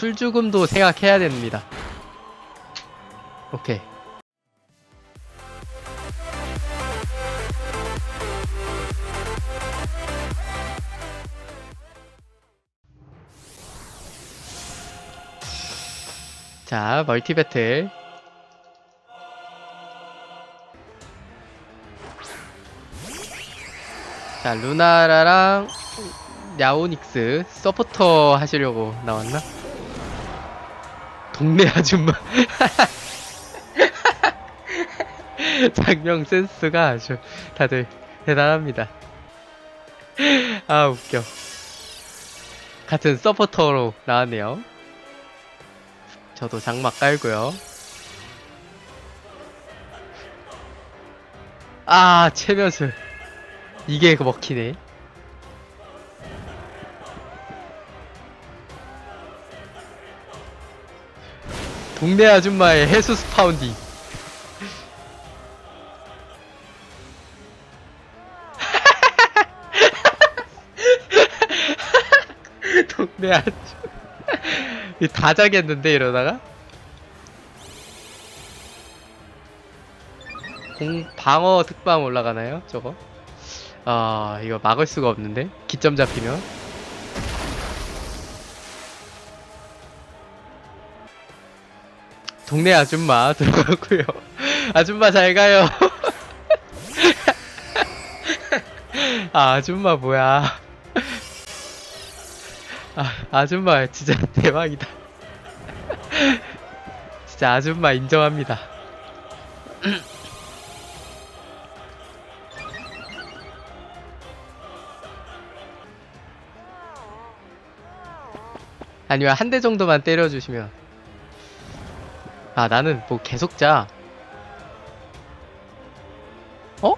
쿨 죽음도 생각해야 됩니다. 오케이. 자, 멀티 배틀. 자, 루나라랑 야오닉스 서포터 하시려고 나왔나? 동네 아줌마. 장명 센스가 아주 다들 대단합니다. 아, 웃겨. 같은 서포터로 나왔네요. 저도 장막 깔고요. 아, 체면술. 이게 그 먹히네. 동네 아줌마의 해수 스 파운딩. 동네 아줌마. 이다 자겠는데 이러다가? 공 방어 특방 올라가나요? 저거? 아 이거 막을 수가 없는데 기점 잡히면 동네 아줌마 들어가고요. 아줌마 잘 가요. 아 아줌마 뭐야. 아 아줌마 진짜 대박이다. 진짜 아줌마 인정합니다. 아니면 한 대 정도만 때려주시면 아 나는 뭐 계속 자 어?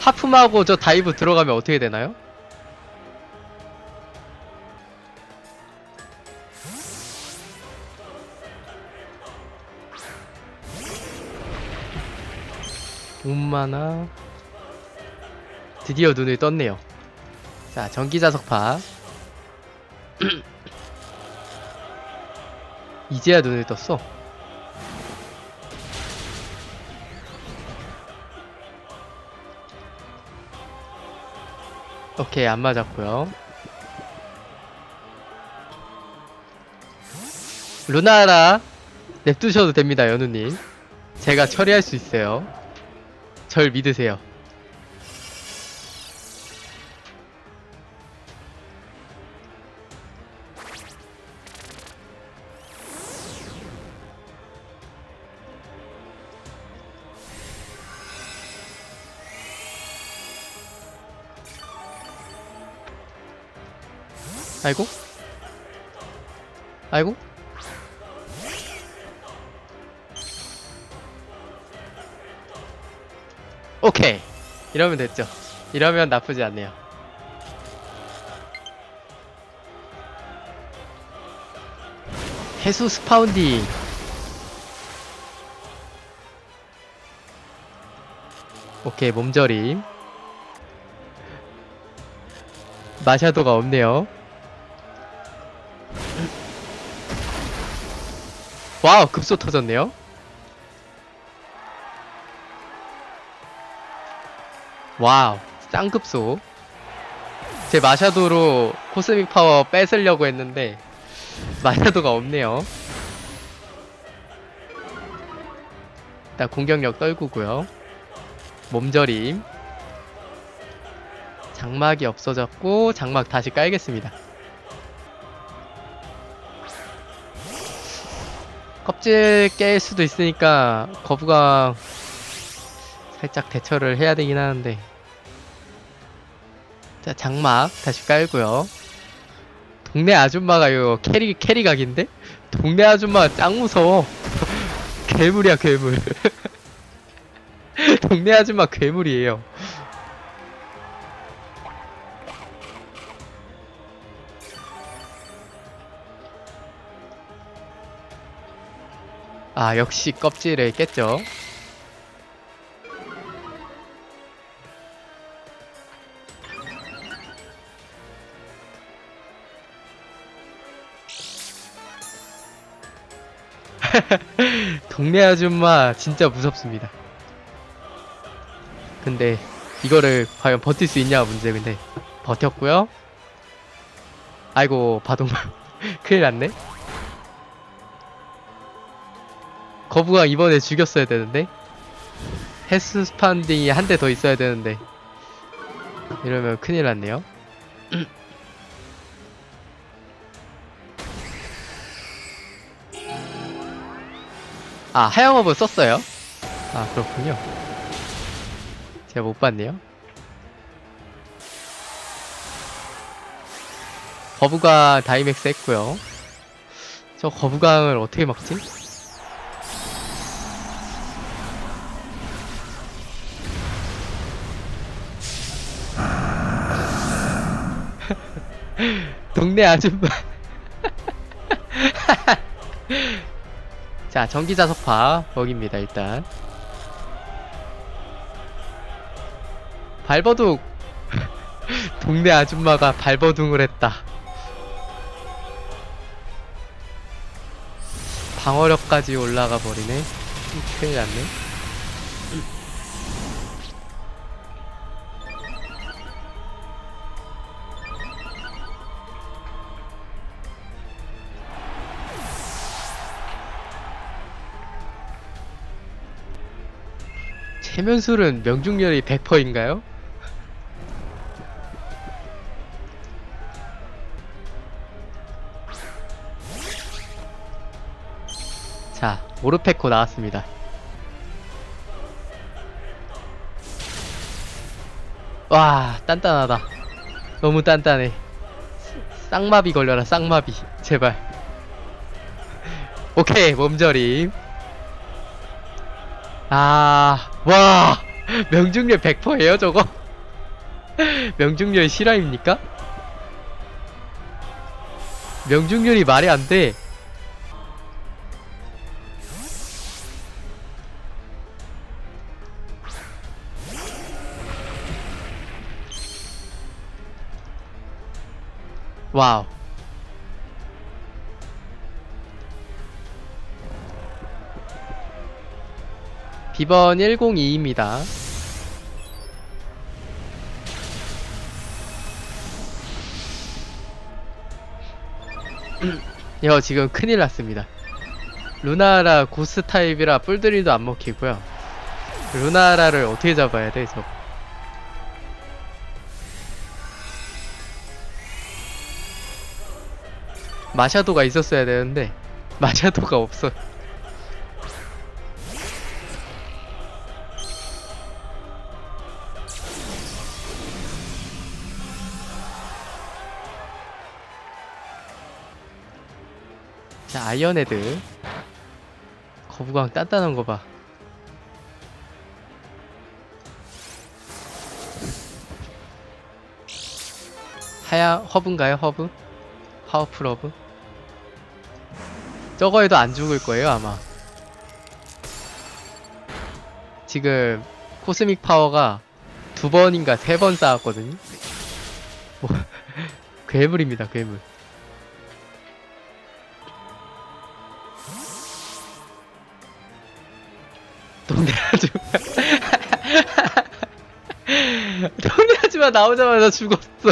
하품하고 저 다이브 들어가면 어떻게 되나요? 엄마나 드디어 눈을 떴네요 자 전기자석파 이제야 눈을 떴어. 오케이, 안 맞았고요. 루나라 냅두셔도 됩니다, 연우님. 제가 처리할 수 있어요. 절 믿으세요. 아이고? 아이고? 오케이. 이러면 됐죠. 이러면 나쁘지 않네요. 해수 스파운딩. 오케이, 몸절임. 마샤도가 없네요. 와우 급소 터졌네요. 와우 쌍급소. 제 마샤도로 코스믹 파워 뺏으려고 했는데 마샤도가 없네요. 일단 공격력 떨구고요. 몸저림. 장막이 없어졌고 장막 다시 깔겠습니다 껍질 깰 수도 있으니까 거부가 살짝 대처를 해야 되긴 하는데. 자 장막 다시 깔고요. 동네 아줌마가 이거 캐리 캐리 각인데? 동네 아줌마 짱 무서워. 괴물이야 괴물. 동네 아줌마 괴물이에요 아 역시 껍질을 깼죠 동네 아줌마 진짜 무섭습니다. 근데 이거를 과연 버틸 수 있냐가 문제 근데 버텼고요. 아이고 바둑 큰일 났네. 거부가 이번에 죽였어야 되는데 헬스 스판딩이 한 대 더 있어야 되는데 이러면 큰일 났네요. 아 하영업을 썼어요? 아 그렇군요. 제가 못 봤네요. 거부강 다이맥스 했고요. 저 거부강을 어떻게 막지? 동네 아줌마. 자, 전기자석파 먹입니다, 일단. 발버둥! 동네 아줌마가 발버둥을 했다. 방어력까지 올라가 버리네. 큰일 났네. 최면술은 명중률이 100%인가요? 자, 오르페코 나왔습니다. 와, 단단하다. 너무 단단해. 쌍마비 걸려라, 쌍마비. 제발. 오케이, 몸저림. 아, 와, 명중률 100%예요, 저거? 명중률 실화입니까? 명중률이 말이 안 돼. 와우. 비번 102입니다. 이거 지금 큰일 났습니다. 루나라 고스 타입이라 뿔들이도 안 먹히고요. 루나라를 어떻게 잡아야 돼, 저? 마샤도가 있었어야 되는데 마샤도가 없어. 아이언헤드. 거부강 단단한 거 봐. 하야, 허브인가요, 허브? 파워풀 허브? 저거 에도 안 죽을 거예요, 아마. 지금, 코스믹 파워가 두 번인가 세 번 쌓았거든요? 뭐, 괴물입니다, 괴물. 동네 아줌마. 동네 아줌마 나오자마자 죽었어.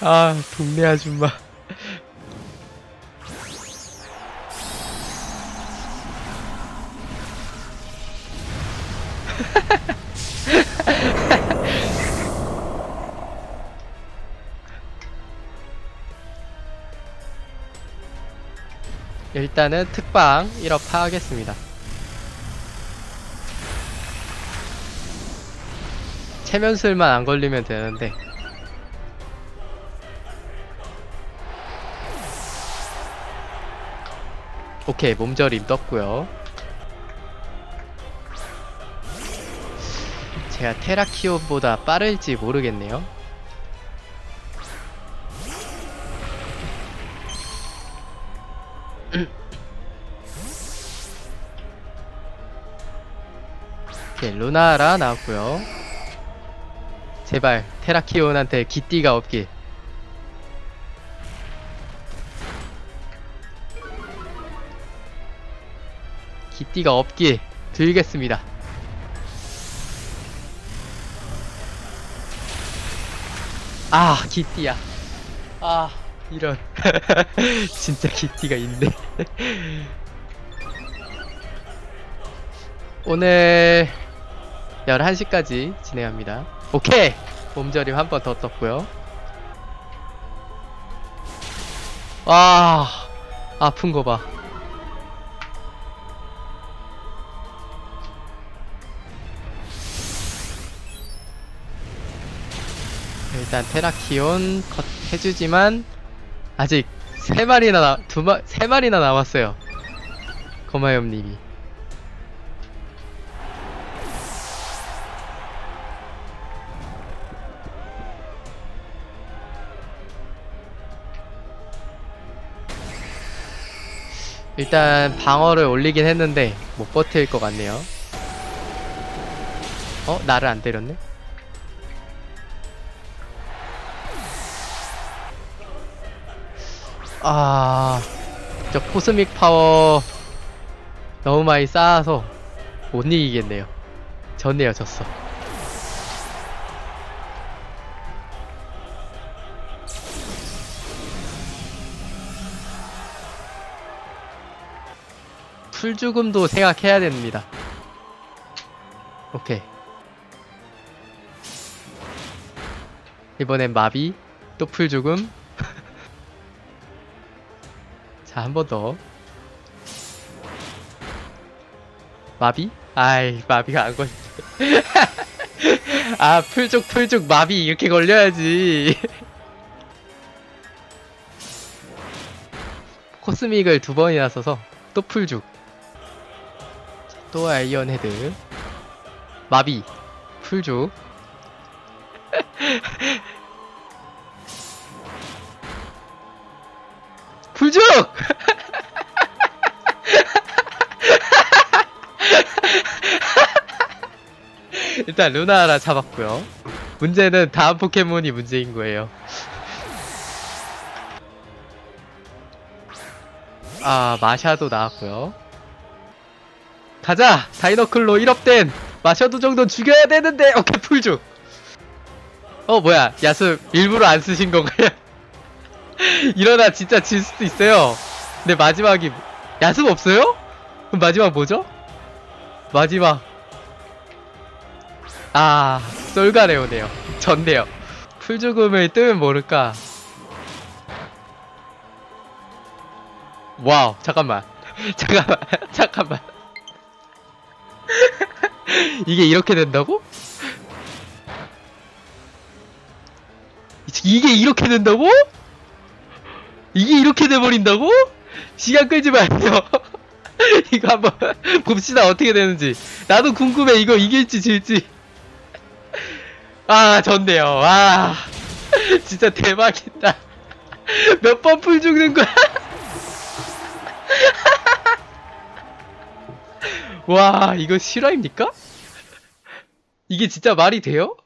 아, 동네 아줌마. 일단은 특방 1업 파하겠습니다. 체면술만 안 걸리면 되는데. 오케이 몸저림 떴고요. 제가 테라키온보다 빠를지 모르겠네요 오케이 루나라 나왔고요 제발 테라키온한테 기띠가 없길. 기띠가 없길 들겠습니다. 아 기띠야. 아 이런 진짜 기띠가 있네. 오늘 11시까지 진행합니다. 오케이! 몸저림 한 번 더 떴고요. 와, 아픈 거 봐. 일단 테라키온 컷 해주지만 아직 세 마리나 나, 두 마, 세 마리나 남았어요. 거마염님이. 일단 방어를 올리긴 했는데 못 버틸 것 같네요. 어? 나를 안 때렸네? 아, 저 코스믹 파워 너무 많이 쌓아서 못 이기겠네요. 졌네요, 졌어. 풀죽음도 생각해야 됩니다. 오케이. 이번엔 마비, 또 풀죽음. 자, 한 번 더. 마비? 아이, 마비가 안 걸려. 아, 풀죽, 풀죽, 마비, 이렇게 걸려야지. 코스믹을 두 번이나 써서 또 풀죽. 자, 또 아이언 헤드. 마비, 풀죽. 풀죽! 일단 루나 하나 잡았고요. 문제는 다음 포켓몬이 문제인 거예요. 아, 마샤도 나왔고요. 가자! 다이너클로 1업된 마샤도 정도 죽여야 되는데! 오케이, 풀죽! 어, 뭐야. 야수 일부러 안 쓰신 건가요? 이러다 진짜 질 수도 있어요. 근데 마지막이 야습 없어요? 그럼 마지막 뭐죠? 마지막 아 솔가레오네요. 졌네요. 풀죽음을 뜨면 모를까. 와우 잠깐만 잠깐만 잠깐만 이게 이렇게 된다고? 이게 이렇게 된다고? 이게 이렇게 돼버린다고? 시간 끌지 마요. 이거 한번 봅시다 어떻게 되는지. 나도 궁금해 이거 이길지 질지. 아 졌네요. 아 진짜 대박이다. 몇 번 풀 죽는 거야? 와 이거 실화입니까? 이게 진짜 말이 돼요?